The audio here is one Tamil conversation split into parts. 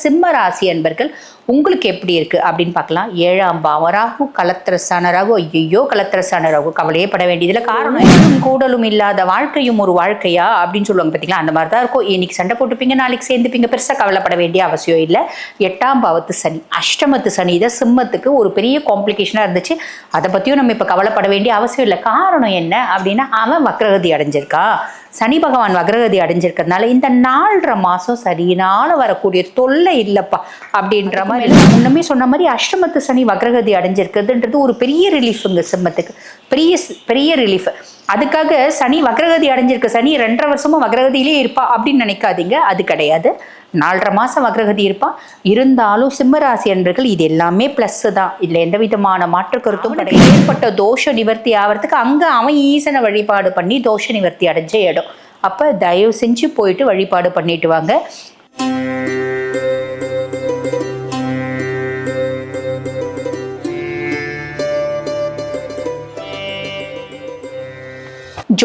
சிம்ம ராசி அன்பர்கள் உங்களுக்கு எப்படி இருக்கு அப்படின்னு பார்க்கலாம். ஏழாம் பாவம் ராகு கலத்திரசான ராகு ஐயோ கலத்திரசான ராகு கவலையே பட வேண்டியதுல காரணம் எதுவும் கூடலும் இல்லாத வாழ்க்கையும் ஒரு வாழ்க்கையா அப்படின்னு சொல்லுவாங்க பார்த்தீங்களா? அந்த மாதிரி தான் இருக்கும். இன்னைக்கு சண்டை போட்டுப்பீங்க நாளைக்கு சேர்ந்துப்பீங்க. பெருசாக கவலைப்பட வேண்டிய அவசியம் இல்லை. எட்டாம் பாவத்து சனி அஷ்டமத்து சனி இதை சிம்மத்துக்கு ஒரு பெரிய காம்ப்ளிகேஷனாக இருந்துச்சு. அதை பற்றியும் நம்ம இப்போ கவலைப்பட வேண்டிய அவசியம் இல்லை. காரணம் என்ன அப்படின்னா அவன் வக்ரகதி அடைஞ்சிருக்கான் சனி பகவான் வக்ரகதி அடைஞ்சிருக்கிறதுனால இந்த நாலரை மாதம் சரியினால வரக்கூடிய தொல்லை இல்லைப்பா அப்படின்ற மாதிரி முன்னமே சொன்ன மாதிரி அஷ்டமத்து சனி வக்ரகதி அடைஞ்சிருக்கிறதுன்றது ஒரு பெரிய ரிலீஃபுங்க சிம்மத்துக்கு. பெரிய பெரிய ரிலீஃப் அதுக்காக சனி வக்ரகதி அடைஞ்சிருக்க சனி ரெண்டரை வருஷமா வக்ரகதியிலே இருப்பா அப்படின்னு நினைக்காதீங்க. அது கிடையாது. நாலரை மாதம் வக்ரகதி இருப்பான் இருந்தாலும் சிம்மராசி அன்பர்கள் இது எல்லாமே ப்ளஸ் தான். இதில் எந்த விதமான மாற்று கருத்தும் கிடையாது. ஏற்பட்ட தோஷ நிவர்த்தி ஆகிறதுக்கு அங்கே அவன் ஈசனை வழிபாடு பண்ணி தோஷ நிவர்த்தி அடைஞ்ச இடம். அப்போ தயவு செஞ்சு போயிட்டு வழிபாடு பண்ணிட்டு வாங்க.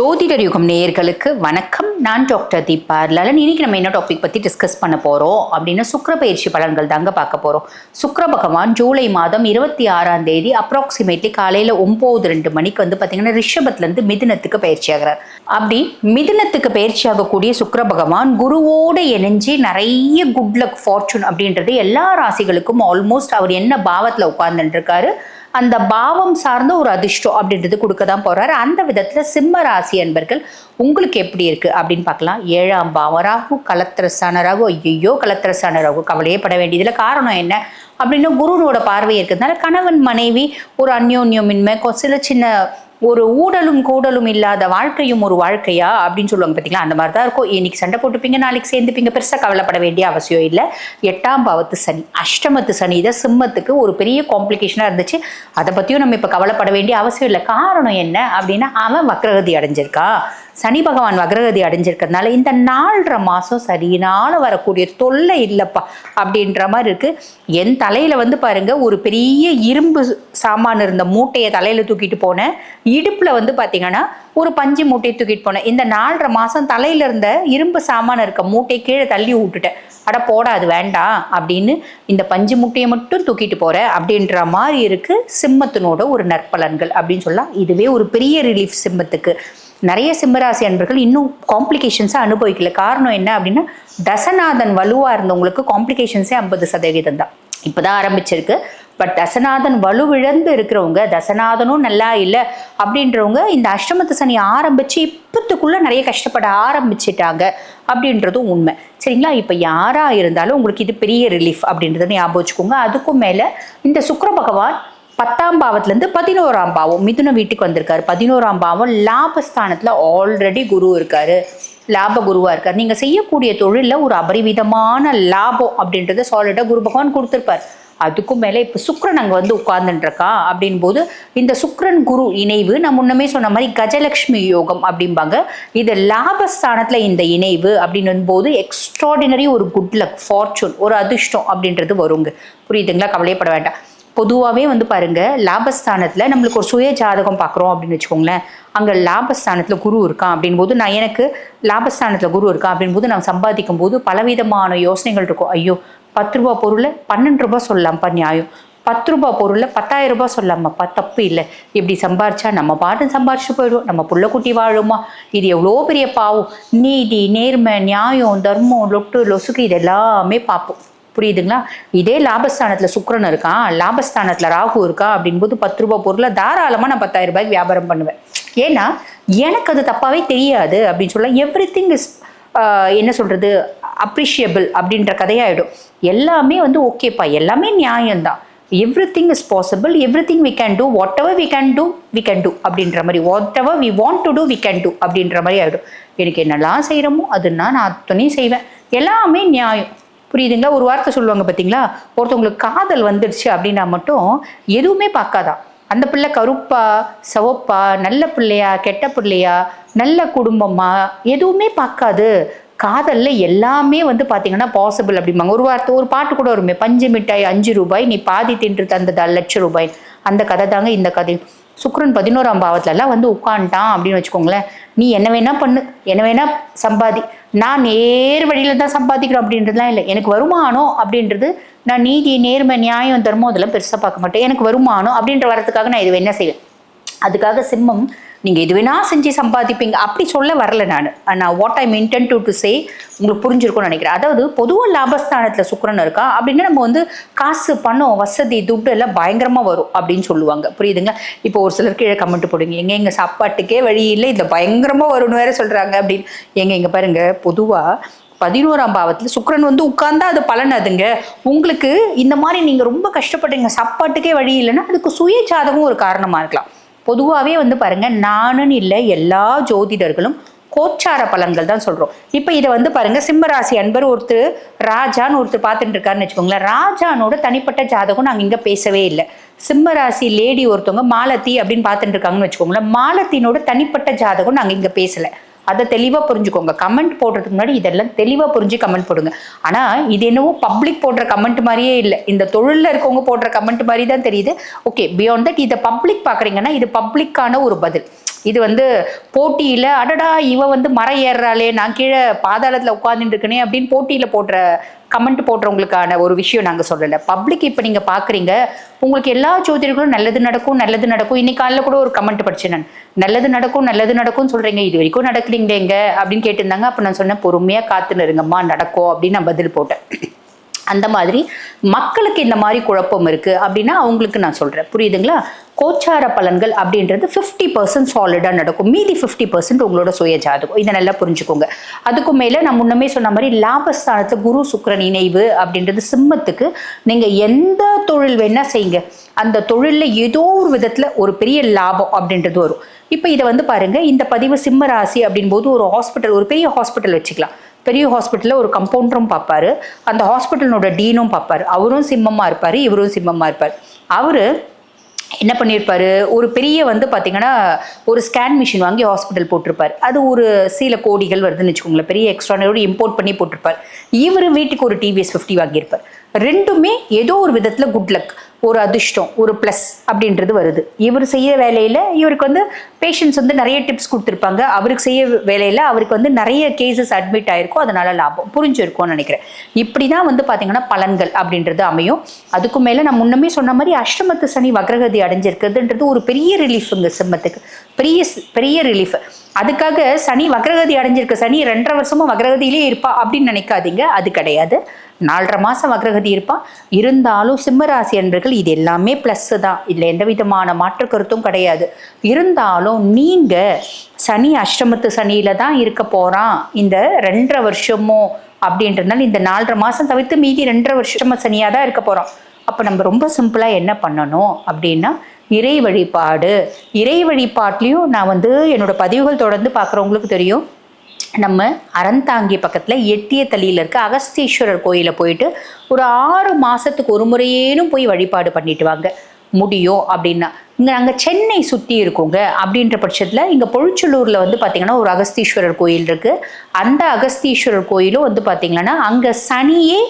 ஜோதிடர் யுகம் நேயர்களுக்கு வணக்கம். நான் டாக்டர் தீபா லலன். இன்னைக்கு நம்ம என்ன டாபிக் பற்றி டிஸ்கஸ் பண்ண போகிறோம் அப்படின்னா சுக்கர பயிற்சி பலன்கள் தாங்க பார்க்க போகிறோம் சுக்கர பகவான் ஜூலை மாதம் இருபத்தி ஆறாம் தேதி அப்ராக்சிமேட்லி காலையில் ஒம்பது ரெண்டு மணிக்கு வந்து பார்த்தீங்கன்னா ரிஷபத்துலேருந்து மிதினத்துக்கு பயிற்சி ஆகிறார். அப்படி மிதினத்துக்கு பயிற்சி ஆகக்கூடிய சுக்கர பகவான் குருவோடு இணைஞ்சு நிறைய குட் லக் ஃபார்ச்சூன் அப்படின்றது எல்லா ராசிகளுக்கும் ஆல்மோஸ்ட் அவர் என்ன பாவத்தில் உட்கார்ந்துட்டு இருக்காரு? அந்த பாவம் சார்ந்த ஒரு அதிர்ஷ்டம் அப்படின்றது கொடுக்க தான் போறாரு. அந்த விதத்துல சிம்ம ராசி அன்பர்கள் உங்களுக்கு எப்படி இருக்கு அப்படின்னு பார்க்கலாம். ஏழாம் பாவம் ராகு கலத்திரசான ராகு ஐயோ கலத்திரசான ராகு கவலையே பட வேண்டியதுல காரணம் என்ன அப்படின்னா குருனோட பார்வை இருக்கிறதுனால கணவன் மனைவி ஒரு அந்யோன்யமின்மை சில சின்ன ஒரு ஊடலும் கூடலும் இல்லாத வாழ்க்கையும் ஒரு வாழ்க்கையா அப்படின்னு சொல்லுவாங்க பார்த்தீங்களா அந்த மாதிரி தான் இருக்கும். இன்னைக்கு சண்டை போட்டுப்பீங்க நாளைக்கு சேர்ந்துப்பீங்க. பெருசாக கவலைப்பட வேண்டிய அவசியம் இல்லை. எட்டாம் பாவத்து சனி அஷ்டமத்து சனி இதை சிம்மத்துக்கு ஒரு பெரிய காம்ப்ளிகேஷனாக இருந்துச்சு. அதை பற்றியும் நம்ம இப்போ கவலைப்பட வேண்டிய அவசியம் இல்லை. காரணம் என்ன அப்படின்னா அவன் வக்ரகதி அடைஞ்சிருக்கான் சனி பகவான் வக்ரகதி அடைஞ்சிருக்கிறதுனால இந்த நாலரை மாதம் சரியினால வரக்கூடிய தொல்லை இல்லைப்பா அப்படின்ற மாதிரி இருக்கு. என் தலையில வந்து பாருங்க ஒரு பெரிய இரும்பு சாமான் இருந்த மூட்டையை தலையில தூக்கிட்டு போனேன். இடுப்புல வந்து பாத்தீங்கன்னா ஒரு பஞ்சு மூட்டையை தூக்கிட்டு போனேன். இந்த நாலரை மாசம் தலையில இருந்த இரும்பு சாமான இருக்க மூட்டையை கீழே தள்ளி விட்டுட்டேன். அட போடா அது வேண்டாம் அப்படின்னு இந்த பஞ்சு மூட்டையை மட்டும் தூக்கிட்டு போற அப்படின்ற மாதிரி இருக்கு சிம்மத்தினோட ஒரு நற்பலன்கள் அப்படின்னு சொல்லலாம். இதுவே ஒரு பெரிய ரிலீஃப் சிம்மத்துக்கு. நிறைய சிம்மராசி அன்பர்கள் இன்னும் காம்ப்ளிகேஷன்ஸை அனுபவிக்கல. காரணம் என்ன அப்படின்னா தசநாதன் வலுவாக இருந்தவங்களுக்கு காம்ப்ளிகேஷன்ஸே ஐம்பது சதவீதம் தான். இப்போதான் ஆரம்பிச்சிருக்கு. பட் தசநாதன் வலுவிழந்து இருக்கிறவங்க தசநாதனும் நல்லா இல்லை அப்படின்றவங்க இந்த அஷ்டமத்து சனி ஆரம்பித்து இப்பத்துக்குள்ளே நிறைய கஷ்டப்பட ஆரம்பிச்சிட்டாங்க அப்படின்றதும் உண்மை. சரிங்களா? இப்போ யாராக இருந்தாலும் உங்களுக்கு இது பெரிய ரிலீஃப் அப்படின்றத ஞாபகம் வச்சுக்கோங்க. அதுக்கும் மேலே இந்த சுக்கர பகவான் பத்தாம் பாவத்துலேருந்து பதினோராம் பாவம் மிதுன வீட்டுக்கு வந்திருக்காரு. பதினோராம் பாவம் லாபஸ்தானத்தில் ஆல்ரெடி குரு இருக்காரு. லாப குருவாக இருக்கார். நீங்கள் செய்யக்கூடிய தொழிலில் ஒரு அபரிவிதமான லாபம் அப்படின்றத சாலிடாக குரு பகவான் கொடுத்துருப்பார். அதுக்கும் மேலே இப்போ சுக்ரன் அங்கே வந்து உட்கார்ந்துட்டுருக்கான் அப்படின் போது இந்த சுக்ரன் குரு இணைவு நான் முன்னமே சொன்ன மாதிரி கஜலக்ஷ்மி யோகம் அப்படிம்பாங்க. இது லாபஸ்தானத்தில் இந்த இணைவு அப்படின்னும் போது எக்ஸ்ட்ராடினரி ஒரு குட் லக் ஃபார்ச்சூன் ஒரு அதிர்ஷ்டம் அப்படின்றது வருங்க. புரியுதுங்களா? கவலையப்பட வேண்டாம். பொதுவாகவே வந்து பாருங்க லாபஸ்தானத்தில் நம்மளுக்கு ஒரு சுய ஜாதகம் பார்க்குறோம் அப்படின்னு வச்சுக்கோங்களேன். அங்கே லாபஸ்தானத்தில் குரு இருக்கான் அப்படின் போது நான் எனக்கு லாபஸ்தானத்தில் குரு இருக்கான் அப்படின் போது நான் சம்பாதிக்கும் போது பலவிதமான யோசனைகள் இருக்கும். ஐயோ பத்து ரூபா பொருளை பன்னெண்டு ரூபா சொல்லலாம்ப்பா நியாயம். பத்து ரூபாய் பொருளில் பத்தாயிரம் ரூபாய் சொல்லாமப்பா தப்பு இல்லை. இப்படி சம்பாரிச்சா நம்ம பாட்டு சம்பாரிச்சு போயிடுவோம். நம்ம புள்ள குட்டி வாழுமா? இது எவ்வளோ பெரிய பாவம். நீதி நேர்மை நியாயம் தர்மம் லொட்டு லொசுக்கு இது எல்லாமே பார்ப்போம். புரியுதுங்களா? இதே லாபஸ்தானத்தில் சுக்கரன் இருக்கான் லாபஸ்தானத்தில் ராகு இருக்கா? அப்படின்போது பத்து ரூபாய் பொருளை தாராளமாக நான் பத்தாயிரம் ரூபாய்க்கு வியாபாரம் பண்ணுவேன். ஏன்னா எனக்கு அது தப்பாகவே தெரியாது அப்படின்னு சொல்ல எவ்ரி திங் இஸ் என்ன சொல்கிறது அப்ரிஷியபிள் அப்படின்ற கதையாயிடும். எல்லாமே வந்து ஓகேப்பா எல்லாமே நியாயம்தான். Everything is possible everything we can do whatever we can do we can do அப்படின்ற மாதிரி. Whatever we want to do we can do அப்படின்ற மாதிரி ஆகிடும் எனக்கு என்னெல்லாம் செய்கிறோமோ அதுனா நான் அத்தனையும் செய்வேன். எல்லாமே நியாயம். புரியுதுங்களா? ஒரு வார்த்தை சொல்லுவாங்க பார்த்தீங்களா ஒருத்தவங்களுக்கு காதல் வந்துடுச்சு அப்படின்னா மட்டும் எதுவுமே பார்க்காதான் அந்த பிள்ளை கருப்பா சிவப்பா நல்ல பிள்ளையா கெட்ட பிள்ளையா நல்ல குடும்பமா எதுவுமே பார்க்காது. காதலில் எல்லாமே வந்து பார்த்தீங்கன்னா பாசிபிள் அப்படிம்பாங்க. ஒரு வார்த்தை ஒரு பாட்டு கூட வருமே பஞ்சு மிட்டாய் அஞ்சு ரூபாய் நீ பாதி தின்று தந்ததால் லட்சம் ரூபாய். அந்த கதை தாங்க இந்த கதை. சுக்ரன் பதினோராம் பாவத்துலலாம் வந்து உட்காந்துட்டான் அப்படின்னு வச்சுக்கோங்களேன். நீ என்ன வேணா பண்ணு என்ன வேணா சம்பாதி. நான் நேர் வழியில தான் சம்பாதிக்கிறோம் அப்படின்றதுலாம் இல்லை. எனக்கு வருமானம் அப்படின்றது நான் நீதி நேர்மை நியாயம் தர்மம் அதெல்லாம் பெருசாக பார்க்க மாட்டேன். எனக்கு வருமானம் அப்படின்ற வரதுக்காக நான் இது என்ன செய்வேன்? அதுக்காக சிம்மம் நீங்கள் இது வேணா செஞ்சு சம்பாதிப்பீங்க. அப்படி சொல்ல வரல நான். நான் what I intend to to say உங்களுக்கு புரிஞ்சிருக்கும்னு நினைக்கிறேன். அதாவது பொதுவாக லாபஸ்தானத்தில் சுக்கரன் இருக்கா? அப்படின்னா நம்ம வந்து காசு பணம் வசதி துட்டு எல்லாம் பயங்கரமாக வரும் அப்படின்னு சொல்லுவாங்க. புரியுதுங்களா? இப்போ ஒரு சிலர் கீழே கமெண்ட் போடுங்க. எங்க எங்கள் சாப்பாட்டுக்கே வழி இல்லை. இதில் பயங்கரமாக வரும்னு வேற சொல்கிறாங்க அப்படின்னு. எங்க இங்கே பாருங்க. பொதுவாக பதினோராம் பாவத்தில் சுக்கரன் வந்து உட்கார்ந்தா அது பலன் அதுங்க. உங்களுக்கு இந்த மாதிரி நீங்கள் ரொம்ப கஷ்டப்படுறீங்க சாப்பாட்டுக்கே வழி இல்லைன்னா அதுக்கு சுய ஜாதகம் ஒரு காரணமாக இருக்கலாம். பொதுவாகவே வந்து பாருங்கள் நானுன்னு இல்லை எல்லா ஜோதிடர்களும் கோச்சார பலன்கள் தான் சொல்கிறோம் இப்போ இதை வந்து பாருங்கள் சிம்மராசி அன்பர் ஒருத்தர் ராஜான்னு ஒருத்தர் பார்த்துட்டு இருக்காருன்னு வச்சுக்கோங்களேன் ராஜானோட தனிப்பட்ட ஜாதகம் நாங்கள் இங்கே பேசவே இல்லை. சிம்மராசி லேடி ஒருத்தவங்க மாலத்தி அப்படின்னு பார்த்துட்டு இருக்காங்கன்னு வச்சுக்கோங்களேன் மாலத்தினோட தனிப்பட்ட ஜாதகம் நாங்கள் இங்கே பேசலை. அதை தெளிவாக புரிஞ்சுக்கோங்க. கமெண்ட் போடுறதுக்கு முன்னாடி இதெல்லாம் தெளிவாக புரிஞ்சு கமெண்ட் போடுங்க. ஆனால் இது என்னவோ பப்ளிக் போடுற கமெண்ட் மாதிரியே இல்லை. இந்த தொழிலில் இருக்கவங்க போடுற கமெண்ட் மாதிரி தான் தெரியுது. ஓகே பியாண்ட் தட் இதை பப்ளிக் பார்க்குறீங்கன்னா இது பப்ளிக்கான ஒரு பதில். இது வந்து போட்டியில் அடடா இவ வந்து மரம் ஏறுறாளே நான் கீழே பாதாளத்தில் உட்காந்துட்டு இருக்கனே அப்படின்னு போட்டியில் போடுற கமெண்ட் போடுறவங்களுக்கான ஒரு விஷயம் நாங்கள் சொல்லலை. பப்ளிக் இப்போ நீங்கள் பார்க்குறீங்க உங்களுக்கு எல்லா ஜோதிடர்களும் நல்லது நடக்கும் நல்லது நடக்கும். இன்னைக்கு காலையில் கூட ஒரு கமெண்ட் படிச்சேன் நான். நல்லது நடக்கும் நல்லது நடக்கும்னு சொல்கிறீங்க இது வரைக்கும் நடக்கலீங்க அப்படின்னு கேட்டிருந்தாங்க. அப்போ நான் சொன்னேன் பொறுமையாக காத்துன்னு இருங்கம்மா நடக்கும் அப்படின்னு நான் பதில் போட்டேன். அந்த மாதிரி மக்களுக்கு இந்த மாதிரி குழப்பம் இருக்குது அப்படின்னா அவங்களுக்கு நான் சொல்கிறேன் புரியுதுங்களா? கோச்சார பலன்கள் அப்படின்றது ஃபிஃப்டி பர்சன்ட் சாலிடாக நடக்கும். மீதி ஃபிஃப்டி பர்சன்ட் உங்களோட சுய ஜாதகம். இதை நல்லா புரிஞ்சுக்கோங்க. அதுக்கு மேலே நான் முன்னமே சொன்ன மாதிரி லாபஸ்தானத்தை குரு சுக்கிரன் இணைவு அப்படின்றது சிம்மத்துக்கு நீங்கள் எந்த தொழில் வேணால் செய்யுங்க. அந்த தொழிலில் ஏதோ ஒரு விதத்தில் ஒரு பெரிய லாபம் அப்படின்றது வரும். இப்போ இதை வந்து பாருங்கள் இந்த பதிவு சிம்ம ராசி அப்படின் போது ஒரு ஹாஸ்பிட்டல் ஒரு பெரிய ஹாஸ்பிட்டல் வச்சுக்கலாம். பெரிய ஹாஸ்பிட்டலில் ஒரு கம்பவுண்டரும் பார்ப்பாரு. அந்த ஹாஸ்பிட்டலோட டீனும் பார்ப்பாரு. அவரும் சிம்மமாக இருப்பார் இவரும் சிம்மமாக இருப்பார். அவர் என்ன பண்ணியிருப்பார் ஒரு பெரிய வந்து பார்த்தீங்கன்னா ஒரு ஸ்கேன் மிஷின் வாங்கி ஹாஸ்பிட்டல் போட்டிருப்பார். அது ஒரு சில கோடிகள் வருதுன்னு வச்சுக்கோங்களேன். பெரிய எக்ஸ்ட்ரானோட இம்போர்ட் பண்ணி போட்டிருப்பார். இவர் வீட்டுக்கு ஒரு டிவிஎஸ் ஃபிஃப்டி வாங்கியிருப்பார். ரெண்டுமே ஏதோ ஒரு விதத்தில் குட் லக் ஒரு அதிர்ஷ்டம் ஒரு ப்ளஸ் அப்படின்றது வருது. இவர் செய்ய வேலையில் இவருக்கு வந்து பேஷண்ட்ஸ் வந்து நிறைய டிப்ஸ் கொடுத்துருப்பாங்க. அவருக்கு செய்ய வேலையில் அவருக்கு வந்து நிறைய கேசஸ் அட்மிட் ஆயிருக்கும். அதனால லாபம் புரிஞ்சிருக்கும்னு நினைக்கிறேன். இப்படி தான் வந்து பார்த்திங்கன்னா பலன்கள் அப்படின்றது அமையும். அதுக்கு மேலே நான் முன்னமே சொன்ன மாதிரி அஷ்டமத்து சனி வக்ரகதி அடைஞ்சிருக்கிறதுன்றது ஒரு பெரிய ரிலீஃபுங்க சிம்மத்துக்கு. பெரிய பெரிய ரிலீஃப் அதுக்காக சனி வக்ரகதி அடைஞ்சிருக்க. சனி ரெண்டரை வருஷமும் வக்ரகதியிலே இருப்பா அப்படின்னு நினைக்காதீங்க. அது கிடையாது. நாலரை மாதம் வக்ரகதி இருப்பான் இருந்தாலும் சிம்மராசி அன்பர்கள் இது எல்லாமே ப்ளஸ்ஸு தான். இதில் எந்த விதமான மாற்று கருத்தும் கிடையாது. இருந்தாலும் நீங்கள் சனி அஷ்டமத்து சனியில் தான் இருக்க போகிறான் இந்த ரெண்டரை வருஷமும் அப்படின்றதுனால இந்த நாலரை மாதம் தவிர்த்து மீதி ரெண்டரை வருஷம சனியாக தான் இருக்க போகிறோம் அப்போ நம்ம ரொம்ப சிம்பிளாக என்ன பண்ணணும் அப்படின்னா இறை வழிபாடு இறை வழிபாட்லேயும் நான் வந்து என்னோடய பதிவுகள் தொடர்ந்து பார்க்குறவங்களுக்கு தெரியும். நம்ம அறந்தாங்கி பக்கத்தில் எட்டிய தளியில் இருக்க அகஸ்தீஸ்வரர் கோயிலில் போயிட்டு ஒரு ஆறு மாதத்துக்கு ஒரு முறையேனும் போய் வழிபாடு பண்ணிட்டு வாங்க. முடியும் அப்படின்னா. இங்கே நாங்கள் சென்னை சுற்றி இருக்கோங்க. அப்படின்ற பட்சத்தில் இங்கே பொழிச்சலூரில் வந்து பார்த்திங்கன்னா ஒரு அகஸ்தீஸ்வரர் கோயில் இருக்குது அந்த அகஸ்தீஸ்வரர் கோயிலும் வந்து பார்த்திங்கன்னா அங்கே சனியே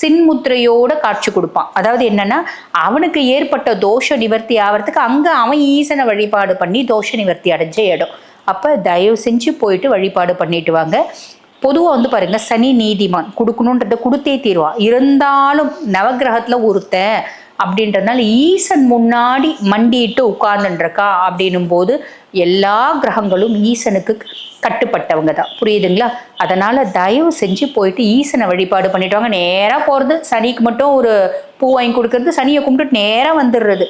சின்முத்திரையோட காட்சி கொடுப்பான். அதாவது என்னன்னா அவனுக்கு ஏற்பட்ட தோஷ நிவர்த்தி ஆகிறதுக்கு அங்கே அவன் ஈசனை வழிபாடு பண்ணி தோஷ நிவர்த்தி அடைஞ்ச இடம். அப்போ தயவு செஞ்சு போயிட்டு வழிபாடு பண்ணிட்டு வாங்க. பொதுவாக வந்து பாருங்க சனி நீதிமான் கொடுக்கணுன்றத கொடுத்தே தீருவான். இருந்தாலும் நவகிரகத்தில் ஒருத்தன் அப்படின்றதுனால ஈசன் முன்னாடி மண்டிட்டு உட்கார்ந்துருக்கா அப்படின்னும் போது எல்லா கிரகங்களும் ஈசனுக்கு கட்டுப்பட்டவங்க தான் புரியுதுங்களா? அதனால தயவு செஞ்சு போயிட்டு ஈசனை வழிபாடு பண்ணிட்டு வாங்க. நேராக போகிறது சனிக்கு மட்டும் ஒரு பூ வாங்கி கொடுக்கறது. சனியை கும்பிட்டுட்டு நேராக வந்துடுறது.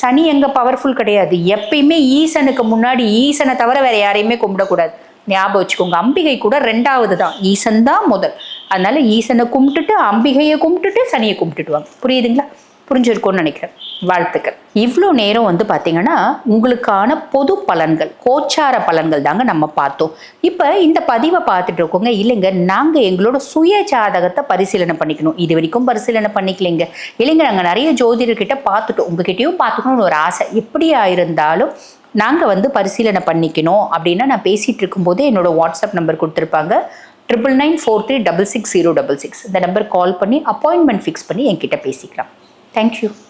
சனி எங்கே பவர்ஃபுல் கிடையாது. எப்பயுமே ஈசனுக்கு முன்னாடி ஈசனை தவிர வேற யாரையுமே கும்பிடக்கூடாது. ஞாபகம் வச்சுக்கோங்க. அம்பிகை கூட ரெண்டாவது தான் ஈசன் தான் முதல். அதனால ஈசனை கும்பிட்டுட்டு அம்பிகையை கும்பிட்டுட்டு சனியை கும்பிட்டுட்டு வாங்க. புரியுதுங்களா? புரிஞ்சிருக்கும்னு நினைக்கிறேன். வாழ்த்துக்கள். இவ்வளோ நேரம் வந்து பார்த்தீங்கன்னா உங்களுக்கான பொது பலன்கள் கோச்சார பலன்கள் தாங்க நம்ம பார்த்தோம். இப்போ இந்த பதிவை பார்த்துட்டு இருக்கோங்க. இல்லைங்க நாங்கள் எங்களோட சுய ஜாதகத்தை பரிசீலனை பண்ணிக்கணும். இது வரைக்கும் பரிசீலனை பண்ணிக்கலைங்க. இல்லைங்க நாங்கள் நிறைய ஜோதிடர்கிட்ட பார்த்துட்டோம். உங்ககிட்டயும் பார்த்துக்கணும்னு ஒரு ஆசை. எப்படியா இருந்தாலும் நாங்கள் வந்து பரிசீலனை பண்ணிக்கணும் அப்படின்னா நான் பேசிகிட்டு இருக்கும்போது என்னோட வாட்ஸ்அப் நம்பர் கொடுத்துருப்பாங்க. Triple nine four three double six zero double six. இந்த நம்பர் கால் பண்ணி அப்பாயின்மெண்ட் ஃபிக்ஸ் பண்ணி என்கிட்ட பேசிக்கலாம். Thank you.